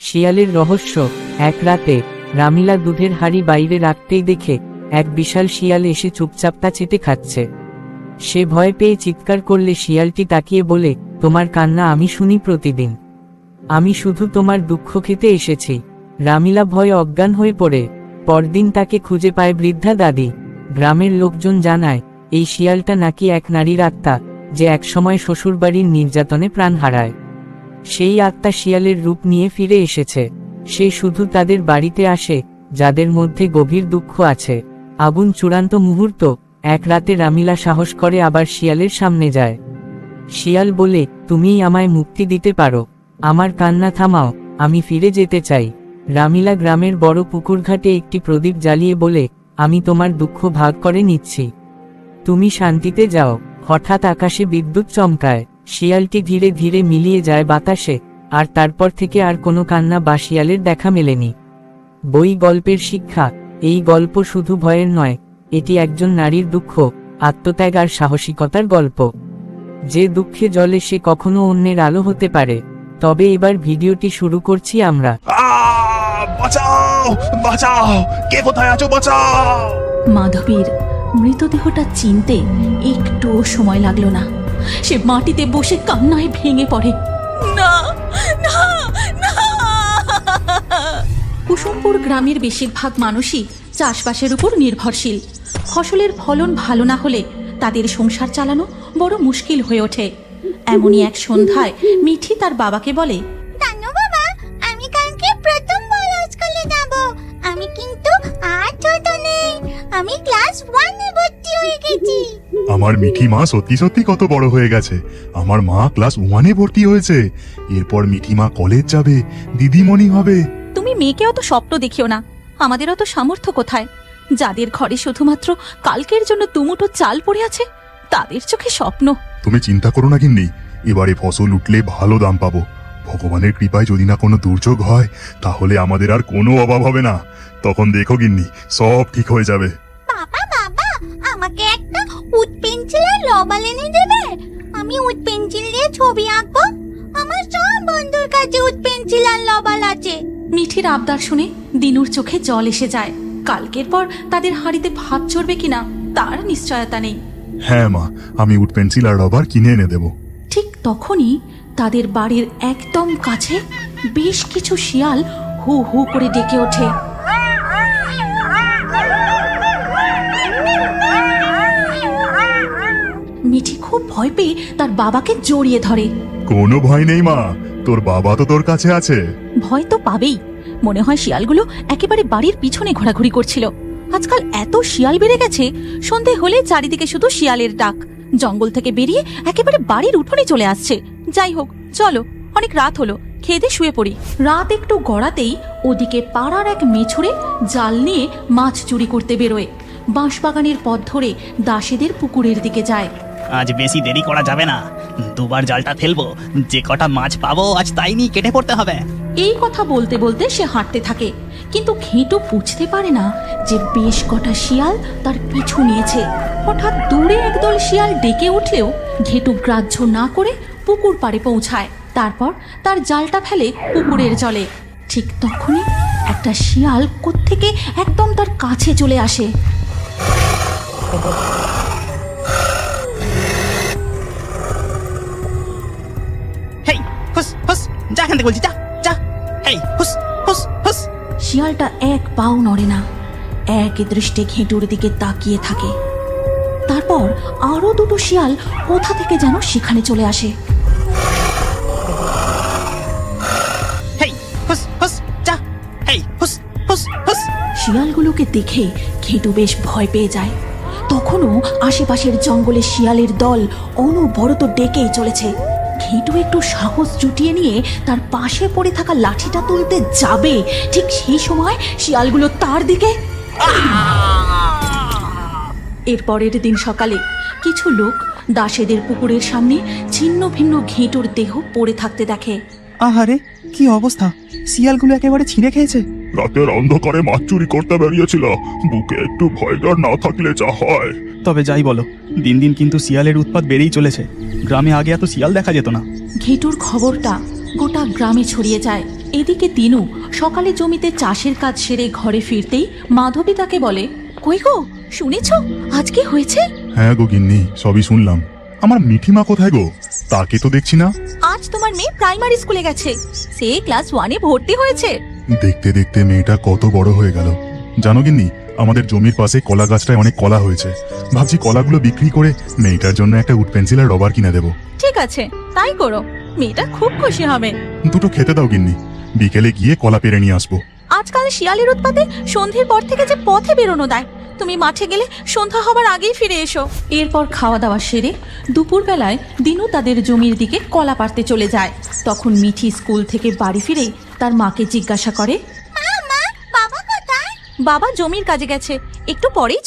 শিয়ালের রহস্য, এক রাতে, রামিলা দুধের হাড়ি বাইরে রাখতেই দেখে, এক বিশাল শিয়াল এসে চুপচাপ তা চেটে খাচ্ছে। সে ভয় পেয়ে চিৎকার করলে শিয়ালটি তাকিয়ে বলে, তোমার কান্না আমি শুনি প্রতিদিন। আমি শুধু তোমার দুঃখ খেতে এসেছি। রামিলা ভয় অজ্ঞান হয়ে পড়ে। পরদিন তাকে খুঁজে পায় বৃদ্ধা দাদি। গ্রামের লোকজন জানায়, এই শিয়ালটা নাকি এক নারীর আত্মা, যে একসময় শ্বশুরবাড়ির নির্যাতনে প্রাণ হারায়। সেই আত্মা শিয়ালের রূপ নিয়ে ফিরে এসেছে। সে শুধু তাদের বাড়িতে আসে, যাদের মধ্যে গভীর দুঃখ আছে। আগুন চূড়ান্ত মুহূর্ত, এক রাতে রামিলা সাহস করে আবার শিয়ালের সামনে যায়। শিয়াল বলে, তুমিই আমায় মুক্তি দিতে পারো। আমার কান্না থামাও, আমি ফিরে যেতে চাই। রামিলা গ্রামের বড় পুকুর ঘাটে একটি প্রদীপ জ্বালিয়ে বলে, আমি তোমার দুঃখ ভাগ করে নিচ্ছি। তুমি শান্তিতে যাও। হঠাৎ আকাশে বিদ্যুৎ চমকায়। শিয়ালটি ধীরে ধীরে মিলিয়ে যায় বাতাসে আর তারপর থেকে আর কোনো কান্না বা শিয়ালের দেখা মেলেনি। বই গল্পের শিক্ষা এই গল্প শুধু ভয়ের নয় এটি একজন নারীর দুঃখ আত্মত্যাগ আর সাহসিকতার গল্প। যে দুঃখে জলে সে কখনো অন্যের আলো হতে পারে। তবে এবার ভিডিওটি শুরু করছি আমরা। বাঁচাও বাঁচাও কে কোথায় আছো বাঁচাও। মাধবীর মৃতদেহটা চিনতে একটুও সময় লাগল না। সে মাটিতে বসে কান্নায় ভেঙে পড়ে। কুসুমপুর গ্রামের বেশিরভাগ মানুষই চাষবাসের উপর নির্ভরশীল। ফসলের ফলন ভালো না হলে তাদের সংসার চালানো বড় মুশকিল হয়ে ওঠে। এমনই এক সন্ধ্যায় মিঠি তার বাবাকে বলে আমি প্রথম আমি কিন্তু আর আমি ক্লাস ওয়ানে আমার মিঠি মা সত্যি সত্যি কত বড় হয়ে গেছে। আমার মা ক্লাস ওয়ানে ভর্তি হয়েছে। এরপর মিঠি মা কলেজ যাবে দিদিমণি হবে। তুমি মেয়েকে অত স্বপ্ন দেখিও না। আমাদের অত সামর্থ্য কোথায়? যাদের ঘরে শুধুমাত্র কালকের জন্য দুমুটো চাল পড়ে আছে তাদের চোখে স্বপ্ন। তুমি চিন্তা করো না গিন্নি। এবারে ফসল উঠলে ভালো দাম পাবো। ভগবানের কৃপায় যদি না কোনো দুর্যোগ হয় তাহলে আমাদের আর কোনো অভাব হবে না। তখন দেখো গিন্নি সব ঠিক হয়ে যাবে। একটা উড পেন্সিল আর রবার এনে দেবে। আমি উড পেন্সিল দিয়ে ছবি আঁকবো। আমার সব বন্ধুর কাছে উড পেন্সিল আর রবার আছে। মিঠির আবদার শুনে দিনুর চোখে জল এসে যায়। কালকের পর তাদের হাঁড়িতে ভাত চড়বে কিনা তার নিশ্চয়তা নেই। হ্যাঁ মা আমি উড পেন্সিল আর রবার কিনে এনে দেবো। ঠিক তখনই তাদের বাড়ির একদম কাছে বেশ কিছু শিয়াল হু হু করে ডেকে ওঠে। মিঠি খুব ভয় পেয়ে তার বাবাকে জড়িয়ে ধরে। কোনো ভয় নেই মা। তোর বাবা তো তোর কাছে আছে। ভয় তো পাবেই। মনে হয় শিয়ালগুলো একেবারে বাড়ির পিছনে ঘোরাঘুরি করছিল। আজকাল এত শিয়াল বেড়ে গেছে সন্ধে হলে চারিদিকে শুধু শিয়ালের ডাক। জঙ্গল থেকে বেরিয়ে একেবারে বাড়ির উঠোনে চলে আসছে। যাই হোক চলো অনেক রাত হলো খেয়ে দিয়ে শুয়ে পড়ি। রাত একটু গড়াতেই ওদিকে পাড়ার এক মেছুরে জাল নিয়ে মাছ চুরি করতে বেরোয়। বাঁশবাগানের পথ ধরে দাসেদের পুকুরের দিকে যায়। আজ বেশি দেরি করা যাবে না। দুবার জালটা ফেলব। যে কটা মাছ পাবো, আজ তাই নিয়ে কেটে পড়তে হবে। এই কথা বলতে বলতে সে হাঁটতে থাকে। কিন্তু ঘেঁটু বুঝতে পারে না যে বেশ কটা শিয়াল তার পিছু নিয়েছে। হঠাৎ দূরে একদল শিয়াল ডেকে উঠলেও ঘেঁটু গ্রাহ্য না করে পুকুর পাড়ে পৌঁছায়। তারপর তার জালটা ফেলে পুকুরের জলে। ঠিক তখনই একটা শিয়াল কোত্থেকে একদম তার কাছে চলে আসে। এখান থেকে বলছি যা যা। হেই হুস হুস হুস। শিয়ালটা এক পাও নড়ে না এক দৃষ্টে ঘেঁটুর দিকে তাকিয়ে থাকে। তারপর আরও দুটো শিয়াল কোথা থেকে যেন সেখানে চলে আসে। শিয়ালগুলোকে দেখে ঘেঁটু বেশ ভয় পেয়ে যায়। তখনও আশেপাশের জঙ্গলে শিয়ালের দল অনবরত ডেকেই চলেছে। ঘেঁটু একটু সাহস জুটিয়ে নিয়ে তার পাশে পড়ে থাকা লাঠিটা তুলতে যাবে। ঠিক সেই সময় শিয়ালগুলো তার দিকে এর পরের দিন সকালে কিছু লোক দাসেদের পুকুরের সামনে ছিন্ন ভিন্ন ঘেঁটুর দেহ পড়ে থাকতে দেখে। আহারে, কি অবস্থা? শিয়ালগুলো একেবারে ছিঁড়ে খেয়েছে। রাতের অন্ধকারে মাছ চুরি করতে বেরিয়েছিল। বুকে একটু ভয় ডর না থাকলে যা হয়। তবে যাই বলো দিন দিন কিন্তু শিয়ালের উৎপাত বেড়েই চলেছে। গ্রামে আগে এত শিয়াল দেখা যেত না। ঘেটুর খবরটা গোটা গ্রামে ছড়িয়ে যায়। এদিকে তিনু সকালে জমিতে চাষের কাজ সেরে ঘরে ফিরতেই মাধবী তাকে বলে কই গো শুনেছ? আজ কি হয়েছে? হ্যাঁ গো গিন্নি সবই শুনলাম। আমার মিঠিমা কোথায় গো? তাকে তো দেখছি না। আজ তোমার মেয়ে প্রাইমারি স্কুলে গেছে। সে ক্লাস ওয়ানে ভর্তি হয়েছে। দেখতে দেখতে মেয়েটা কত বড় হয়ে গেল। জানো গিন্নি আমাদের জমির পাশে কলা গাছটায় অনেক কলা হয়েছে। ভাবছি কলাগুলো বিক্রি করে মেয়েটার জন্য একটা উড পেন্সিল আর রবার কিনে দেবো। ঠিক আছে তাই করো। মেয়েটা খুব খুশি হবে। দুটো খেতে দাও গিন্নি। বিকেলে গিয়ে কলা পেরে নিয়ে আসব। আজকাল শিয়ালের উৎপাতে সন্ধ্যের পর থেকে যে পথে বেরোনো দেয় তুমি মাঠে গেলে সন্ধ্যা হবার আগেই ফিরে এসো। এরপর খাওয়া দাওয়া সেরে দুপুরবেলায় দিনু তাদের জমির দিকে কলা পাড়তে চলে যায়। তখন মিঠি স্কুল থেকে বাড়ি ফিরে তার মাকে জিজ্ঞাসা করে বাবা জমির কাজে গেছে। একটু পরেই